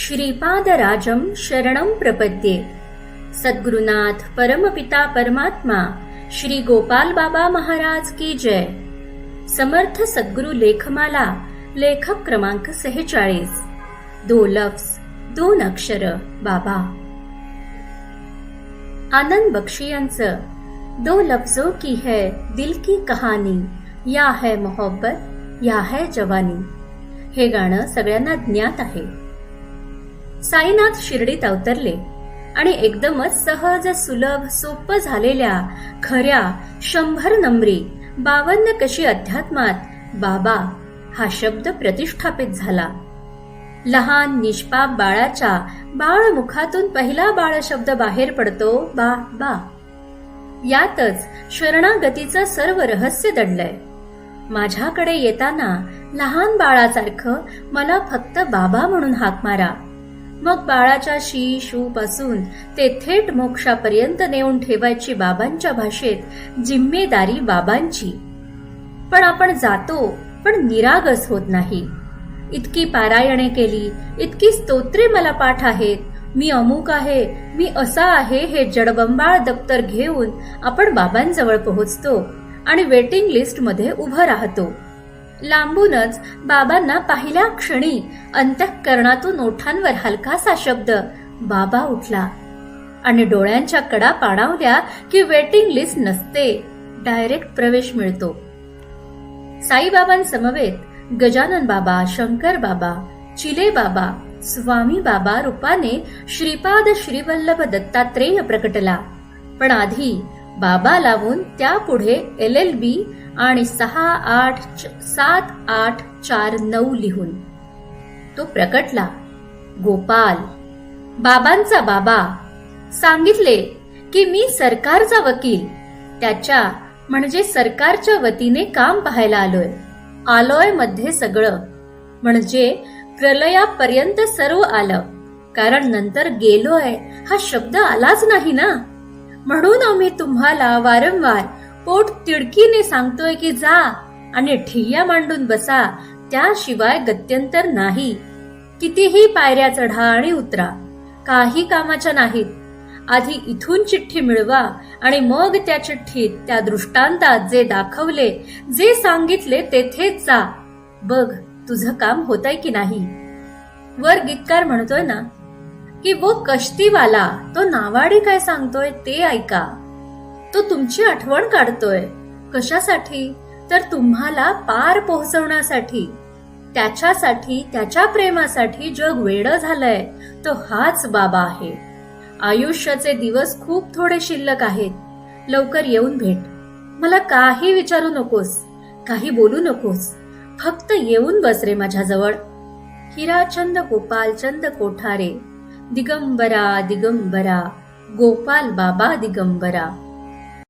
श्रीपादराजं शरणं प्रपद्ये। सद्गुरुनाथ परमपिता परमात्मा श्री गोपाल बाबा महाराज की जय। समर्थ सद्गुरु लेखमाला लेखक क्रमांक सेहेचाळीस। दो लफ्ज दोन अक्षर बाबा। आनंद बक्षी यांचं दो लफ्जों की है दिल की कहानी या है मोहब्बत या है जवानी। हे गाणं सगळ्यांना ज्ञात आहे। साईनाथ शिर्डीत अवतरले आणि एकदमच सहज सुलभ सोप झालेल्या खऱ्या शंभर नंबरी बावन्न कशी अध्यात्मात बाबा हा शब्द प्रतिष्ठापित झाला. लहान निष्पाप बाळाच्या बाळ मुखातून पहिला बाळ शब्द बाहेर पडतो बा बा. यातच शरणागतीचं सर्व रहस्य दडलंय. माझ्याकडे येताना लहान बाळासारखं मला फक्त बाबा म्हणून हाक मारा. मग बाळाच्या शी शू पासून ते थेट मोक्षापर्यंत नेऊन ठेवायची बाबांच्या भाषेत जिम्मेदारी बाबांची. पण आपण जातो पण निरागस होत नाही. इतकी पारायणे केली इतकी स्तोत्रे मला पाठ आहेत. मी अमुक आहे मी असा आहे हे जडबंबाळ दप्तर घेऊन आपण बाबांजवळ पोहोचतो आणि वेटिंग लिस्टमध्ये उभं राहतो. लांबूनच बाबांना पाहिल्या क्षणी अंतःकरणातून ओठांवर हलकासा शब्द बाबा उठला. आणि डोळ्यांच्या कडा पाणावल्या की वेटिंग लिस्ट नसते डायरेक्ट प्रवेश मिळतो. साईबाबांसमवेत गजानन बाबा शंकर बाबा चिले बाबा स्वामी बाबा रूपाने श्रीपाद श्रीवल्लभ दत्तात्रेय प्रकटला. पण आधी बाबा लावून त्यापुढे एल एल बी आणि सहा आठ च- सात आठ चार नऊ लिहून. तो प्रकटला गोपाल बाबांचा बाबा सांगितले की मी सरकारचा वकील. त्याच्या म्हणजे सरकारच्या वतीने काम पाहायला आलोय. आलोयमध्ये सगळं. म्हणजे प्रलयापर्यंत सर्व आलं. कारण नंतर गेलोय हा शब्द आलाच नाही ना? म्हणून आम्ही तुम्हाला वारंवार पोट तिडकीने सांगतोय की जा आणि ठिय्या मांडून बसा त्याशिवाय गत्यंतर नाही. कितीही पायऱ्या चढा आणि उतरा काही कामाच्या नाहीत. आधी इथून चिठ्ठी मिळवा आणि मग त्या चिठ्ठीत त्या दृष्टांतात जे दाखवले जे सांगितले तेथेच जा. बघ तुझं काम होतंय की नाही? वर गीतकार म्हणतोय ना की वो कश्तीवाला तो नावाडे काय सांगतोय ते ऐका. तो तुमची आठवण काढतोय. कशासाठी? तर तुम्हाला पार पोहोचवण्यासाठी. त्याच्यासाठी त्याच्या प्रेमासाठी जग वेड झालंय तो हाच बाबा आहे. आयुष्याचे दिवस खूप थोडे शिल्लक आहेत. लवकर येऊन भेट. मला काही विचारू नकोस. काही बोलू नकोस. फक्त येऊन बस रे माझ्याजवळ. हिराचंद गोपालचंद कोठारे. दिगंबरा दिगंबरा गोपाल बाबा दिगंबरा